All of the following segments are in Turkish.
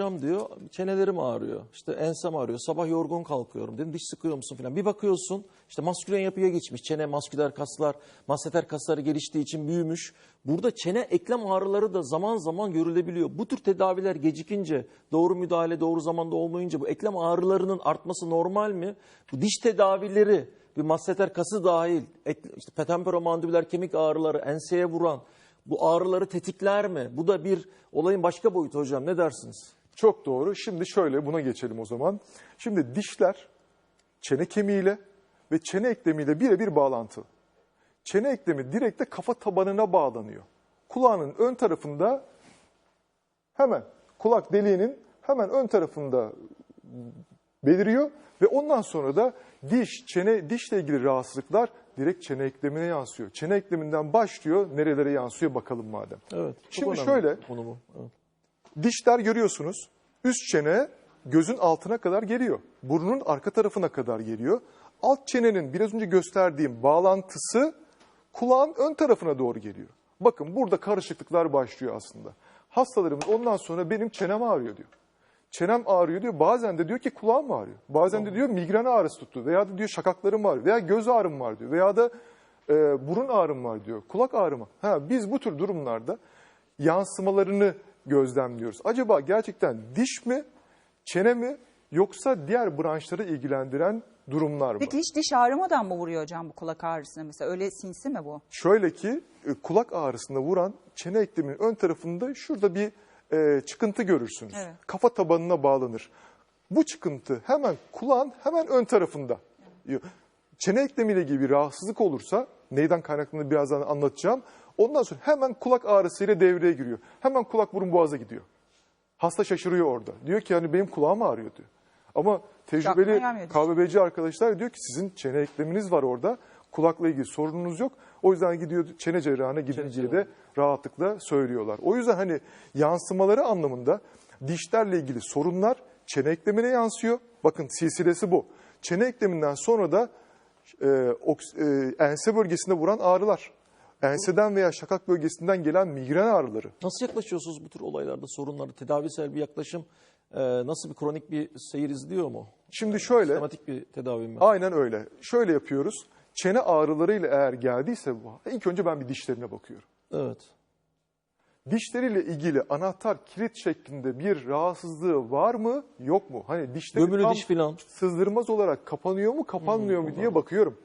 Hocam diyor çenelerim ağrıyor. İşte ensem ağrıyor. Sabah yorgun kalkıyorum. Dedim diş sıkıyor musun falan. Bir bakıyorsun işte maskülen yapıya geçmiş. Çene masküler kaslar, masseter kasları geliştiği için büyümüş. Burada çene eklem ağrıları da zaman zaman görülebiliyor. Bu tür tedaviler gecikince, doğru müdahale doğru zamanda olmayınca bu eklem ağrılarının artması normal mi? Bu diş tedavileri bir masseter kası dahil, işte petemporomandibüler kemik ağrıları, enseye vuran bu ağrıları tetikler mi? Bu da bir olayın başka boyutu hocam. Ne dersiniz? Çok doğru. Şimdi şöyle buna geçelim o zaman. Şimdi dişler çene kemiğiyle ve çene eklemiyle birebir bağlantılı. Çene eklemi direkt de kafa tabanına bağlanıyor. Kulağının ön tarafında hemen kulak deliğinin hemen ön tarafında beliriyor ve ondan sonra da diş, çene, dişle ilgili rahatsızlıklar direkt çene eklemine yansıyor. Çene ekleminden başlıyor, nerelere yansıyor bakalım madem. Evet. Şimdi önemli şöyle- bu. Evet. Dişler görüyorsunuz. Üst çene gözün altına kadar geliyor. Burnun arka tarafına kadar geliyor. Alt çenenin biraz önce gösterdiğim bağlantısı kulağın ön tarafına doğru geliyor. Bakın burada karışıklıklar başlıyor aslında. Hastalarımız ondan sonra benim çenem ağrıyor diyor. Çenem ağrıyor diyor. Bazen de diyor ki kulağım ağrıyor. Bazen de diyor migren ağrısı tuttu. Veya da diyor şakaklarım var. Veya göz ağrım var diyor. Veya da e, burun ağrım var diyor. Kulak ağrımı. Ha, biz bu tür durumlarda yansımalarını gözlemliyoruz. Acaba gerçekten diş mi, çene mi yoksa diğer branşları ilgilendiren durumlar mı? Peki hiç diş ağrımadan mı vuruyor hocam bu kulak ağrısına mesela? Öyle sinsi mi bu? Şöyle ki e, kulak ağrısında vuran çene ekleminin ön tarafında şurada bir e, çıkıntı görürsünüz. Evet. Kafa tabanına bağlanır. Bu çıkıntı hemen kulağın hemen ön tarafında. Çene eklemiyle ilgili bir rahatsızlık olursa neyden kaynaklandığını birazdan anlatacağım. Ondan sonra hemen kulak ağrısıyla devreye giriyor. Hemen kulak burun boğaza gidiyor. Hasta şaşırıyor orada. Diyor ki hani benim kulağım ağrıyor diyor. Ama tecrübeli. KBBC arkadaşlar diyor ki sizin çene ekleminiz var orada. Kulakla ilgili sorununuz yok. O yüzden gidiyor çene cerrahına gidin diye de rahatlıkla söylüyorlar. O yüzden hani yansımaları anlamında dişlerle ilgili sorunlar çene eklemine yansıyor. Bakın silsilesi bu. Çene ekleminden sonra da e, oks- e, ense bölgesinde vuran ağrılar. Enseden veya şakak bölgesinden gelen migren ağrıları. Nasıl yaklaşıyorsunuz bu tür olaylarda, sorunlarda? Tedavisel bir yaklaşım e, nasıl bir kronik bir seyir izliyor mu? Şimdi şöyle, Sistematik bir tedavi mi? aynen öyle. Şöyle yapıyoruz. Çene ağrılarıyla eğer geldiyse bu, ilk önce ben bir dişlerine bakıyorum. Evet. Dişleriyle ilgili anahtar kilit şeklinde bir rahatsızlığı var mı yok mu? Hani dişleri Gömülü tam diş filan. sızdırmaz olarak kapanıyor mu kapanmıyor mu diye bakıyorum.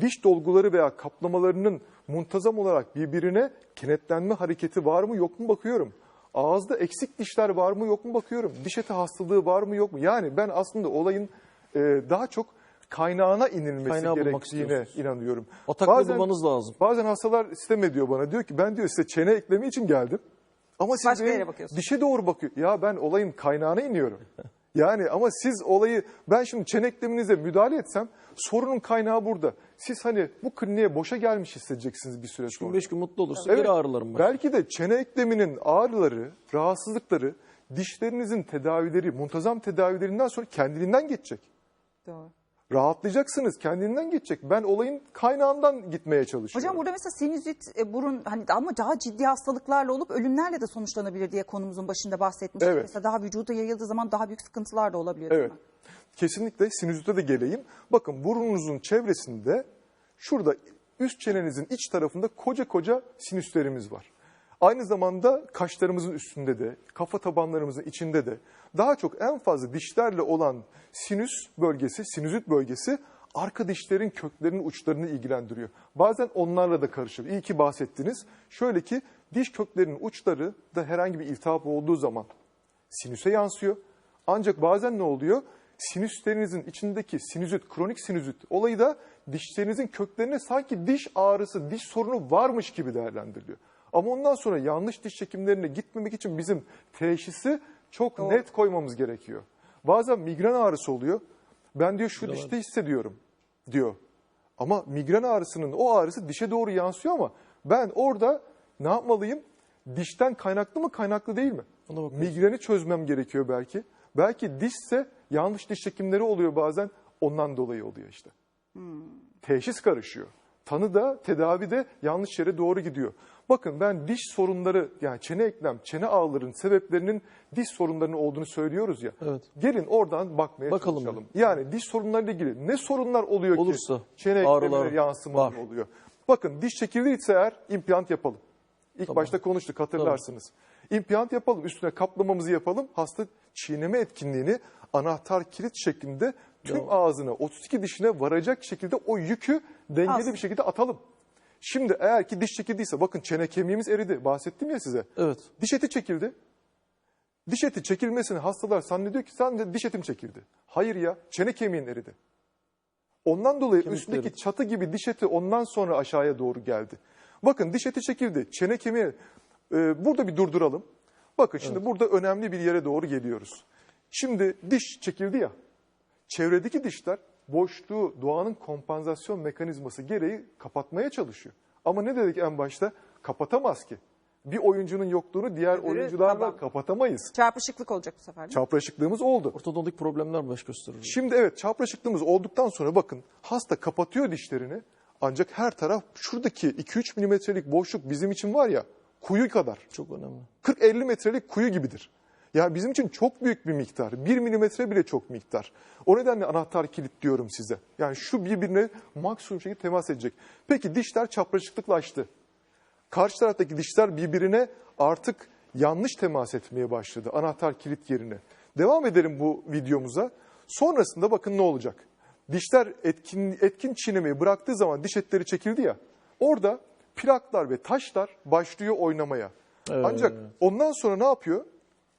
Diş dolguları veya kaplamalarının muntazam olarak birbirine kenetlenme hareketi var mı yok mu bakıyorum. Ağızda eksik dişler var mı yok mu bakıyorum. Diş eti hastalığı var mı yok mu? Yani ben aslında olayın e, daha çok kaynağına inilmesi Kaynağı gerektiğine inanıyorum. Ataklı bulmanız lazım. Bazen hastalar sistem ediyor bana. Diyor ki ben diyor size çene eklemi için geldim. Ama siz Başka yere dişe doğru bakıyor. Ya ben olayın kaynağına iniyorum. Yani ama siz olayı ben şimdi çene ekleminize müdahale etsem sorunun kaynağı burada. Siz hani bu kliniğe boşa gelmiş hissedeceksiniz bir süre sonra. 15 gün mutlu olursa Evet, geri ağrılarım var. Belki de çene ekleminin ağrıları, rahatsızlıkları dişlerinizin tedavileri, muntazam tedavilerinden sonra kendiliğinden geçecek. Doğru. Rahatlayacaksınız, kendiliğinden geçecek. Ben olayın kaynağından gitmeye çalışıyorum. Hocam burada mesela sinüzit, e, burun hani ama daha ciddi hastalıklarla olup ölümlerle de sonuçlanabilir diye konumuzun başında bahsetmiştik. Evet. Mesela daha vücuda yayıldığı zaman daha büyük sıkıntılar da olabiliyor Evet. mi? Kesinlikle sinüzite de geleyim. Bakın burnunuzun çevresinde şurada üst çenenizin iç tarafında koca koca sinüslerimiz var. Aynı zamanda kaşlarımızın üstünde de, kafa tabanlarımızın içinde de daha çok en fazla dişlerle olan sinüs bölgesi, sinüzit bölgesi arka dişlerin köklerinin uçlarını ilgilendiriyor. Bazen onlarla da karışır. İyi ki bahsettiniz. Şöyle ki diş köklerinin uçları da herhangi bir iltihap olduğu zaman sinüse yansıyor. Ancak bazen ne oluyor? Sinüslerinizin içindeki sinüzit, kronik sinüzit olayı da dişlerinizin köklerine sanki diş ağrısı, diş sorunu varmış gibi değerlendiriliyor. Ama ondan sonra yanlış diş çekimlerine gitmemek için bizim teşhisi çok net koymamız gerekiyor. Bazen migren ağrısı oluyor. Ben diyor şu dişte hissediyorum diyor. Ama migren ağrısının o ağrısı dişe doğru yansıyor ama ben orada ne yapmalıyım? Dişten kaynaklı mı kaynaklı değil mi? Migreni çözmem gerekiyor belki. Belki dişse yanlış diş çekimleri oluyor bazen ondan dolayı oluyor işte. Teşhis karışıyor. Tanı da tedavi de yanlış yere doğru gidiyor. Bakın ben diş sorunları yani çene eklem, çene ağlarının sebeplerinin diş sorunlarının olduğunu söylüyoruz ya. Evet. Gelin oradan bakmaya Bakalım. çalışalım. Yani diş sorunlarıyla ilgili ne sorunlar oluyor Olursa, ki çene eklemine yansımalar var. oluyor. Bakın diş çekildiyse eğer implant yapalım. İlk Tamam. başta konuştuk hatırlarsınız. İmplant yapalım, üstüne kaplamamızı yapalım. Hasta çiğneme etkinliğini anahtar kilit şeklinde tüm Tamam. ağzına, 32 dişine varacak şekilde o yükü dengeli Aslında. bir şekilde atalım. Şimdi eğer ki diş çekildiyse bakın çene kemiğimiz eridi. Bahsettim ya size. Evet. Diş eti çekildi. Diş eti çekilmesini hastalar zannediyor ki sen de diş etim çekildi. Hayır ya çene kemiğin eridi. Ondan dolayı Kemik üstündeki eridi. çatı gibi diş eti ondan sonra aşağıya doğru geldi. Bakın diş eti çekildi. Çene kemiği e, burada bir durduralım. Bakın şimdi burada önemli bir yere doğru geliyoruz. Şimdi diş çekildi ya. Çevredeki dişler boşluğu doğanın kompansasyon mekanizması gereği kapatmaya çalışıyor. Ama ne dedik en başta? Kapatamaz ki. Bir oyuncunun yokluğunu diğer Öbürü oyuncularla tamam. kapatamayız. Çarpışıklık olacak bu sefer. Çapraşıklığımız oldu. Ortodontik problemler baş gösterir. Şimdi evet çapraşıklığımız olduktan sonra bakın hasta kapatıyor dişlerini. Ancak her taraf şuradaki 2-3 milimetrelik boşluk bizim için var ya kuyu kadar. Çok önemli. 40-50 metrelik kuyu gibidir. Yani bizim için çok büyük bir miktar. 1 milimetre bile çok miktar. O nedenle anahtar kilit diyorum size. Yani şu birbirine maksimum şekilde temas edecek. Peki dişler çapraşıklıklaştı. Karşı taraftaki dişler birbirine artık yanlış temas etmeye başladı. Anahtar kilit yerine. Devam edelim bu videomuza. Sonrasında bakın ne olacak. Dişler etkin, etkin çiğnemeyi bıraktığı zaman diş etleri çekildi ya. Orada plaklar ve taşlar başlıyor oynamaya. Evet. Ancak ondan sonra ne yapıyor?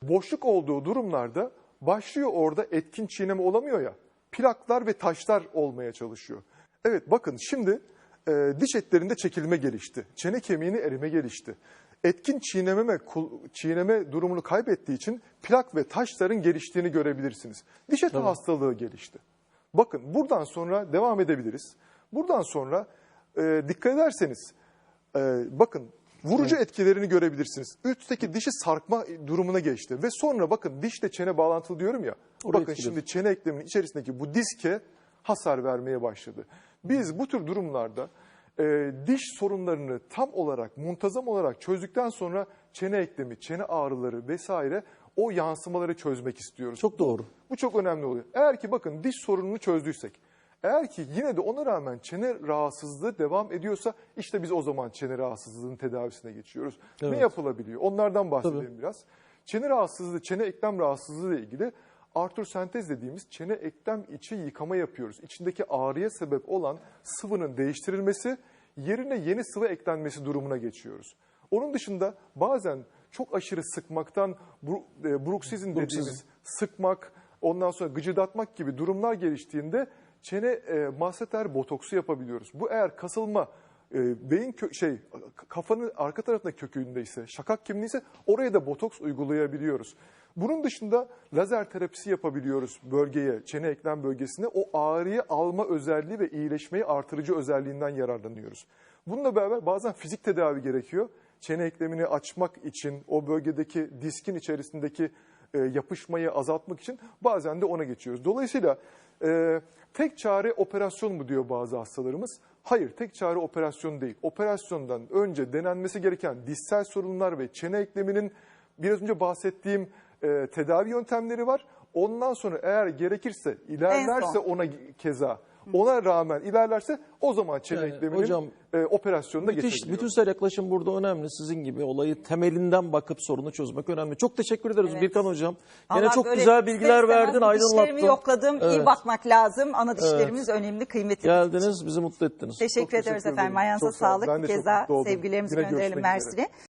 Boşluk olduğu durumlarda başlıyor orada etkin çiğneme olamıyor ya. Plaklar ve taşlar olmaya çalışıyor. Evet bakın şimdi e, diş etlerinde çekilme gelişti. Çene kemiğini erime gelişti. Etkin çiğnememe, çiğneme durumunu kaybettiği için plak ve taşların geliştiğini görebilirsiniz. Diş eti hastalığı gelişti. Bakın buradan sonra devam edebiliriz. Buradan sonra e, dikkat ederseniz e, bakın vurucu etkilerini görebilirsiniz. Üstteki dişi sarkma durumuna geçti ve sonra bakın dişle çene bağlantılı diyorum ya. Orayı bakın etkiledi. şimdi çene ekleminin içerisindeki bu diske hasar vermeye başladı. Biz bu tür durumlarda e, diş sorunlarını tam olarak, muntazam olarak çözdükten sonra çene eklemi, çene ağrıları vesaire o yansımaları çözmek istiyoruz. Çok doğru. Bu çok önemli oluyor. Eğer ki bakın diş sorununu çözdüysek, eğer ki yine de ona rağmen çene rahatsızlığı devam ediyorsa işte biz o zaman çene rahatsızlığının tedavisine geçiyoruz. Ne Evet. yapılabiliyor? Onlardan bahsedelim biraz. Çene rahatsızlığı, çene eklem rahatsızlığı ile ilgili artrosentez dediğimiz çene eklem içi yıkama yapıyoruz. İçindeki ağrıya sebep olan sıvının değiştirilmesi, yerine yeni sıvı eklenmesi durumuna geçiyoruz. Onun dışında bazen çok aşırı sıkmaktan e, bruksizm dediğimiz sıkmak, ondan sonra gıcırdatmak gibi durumlar geliştiğinde çene e, masseter botoksu yapabiliyoruz. Bu eğer kasılma e, beyin kö- şey kafanın arka tarafında kökündeyse, şakak kimliğiyse oraya da botoks uygulayabiliyoruz. Bunun dışında lazer terapisi yapabiliyoruz bölgeye, çene eklem bölgesine. O ağrıyı alma özelliği ve iyileşmeyi artırıcı özelliğinden yararlanıyoruz. Bununla beraber bazen fizik tedavi gerekiyor. Çene eklemini açmak için, o bölgedeki diskin içerisindeki e, yapışmayı azaltmak için bazen de ona geçiyoruz. Dolayısıyla e, tek çare operasyon mu diyor bazı hastalarımız. Hayır tek çare operasyon değil. Operasyondan önce denenmesi gereken dişsel sorunlar ve çene ekleminin biraz önce bahsettiğim e, tedavi yöntemleri var. Ondan sonra eğer gerekirse ilerlerse ona keza ona rağmen ilerlerse o zaman çene Yani ekleminin hocam, e, geçebiliyor. bütünsel yaklaşım burada önemli. Sizin gibi olayı temelinden bakıp sorunu çözmek önemli. Çok teşekkür ederiz Evet. Birkan Hocam. Gene Allah çok güzel bilgiler verdin, istemez Dişlerimi aydınlattın. yokladım. İyi Evet. bakmak lazım. Ana dişlerimiz önemli, kıymetli. Geldiniz, bizi mutlu ettiniz. Teşekkür Çok teşekkür efendim. Ayağınıza sağlık. Mutlu oldum. sevgilerimizi Yine gönderelim. Mersin'e.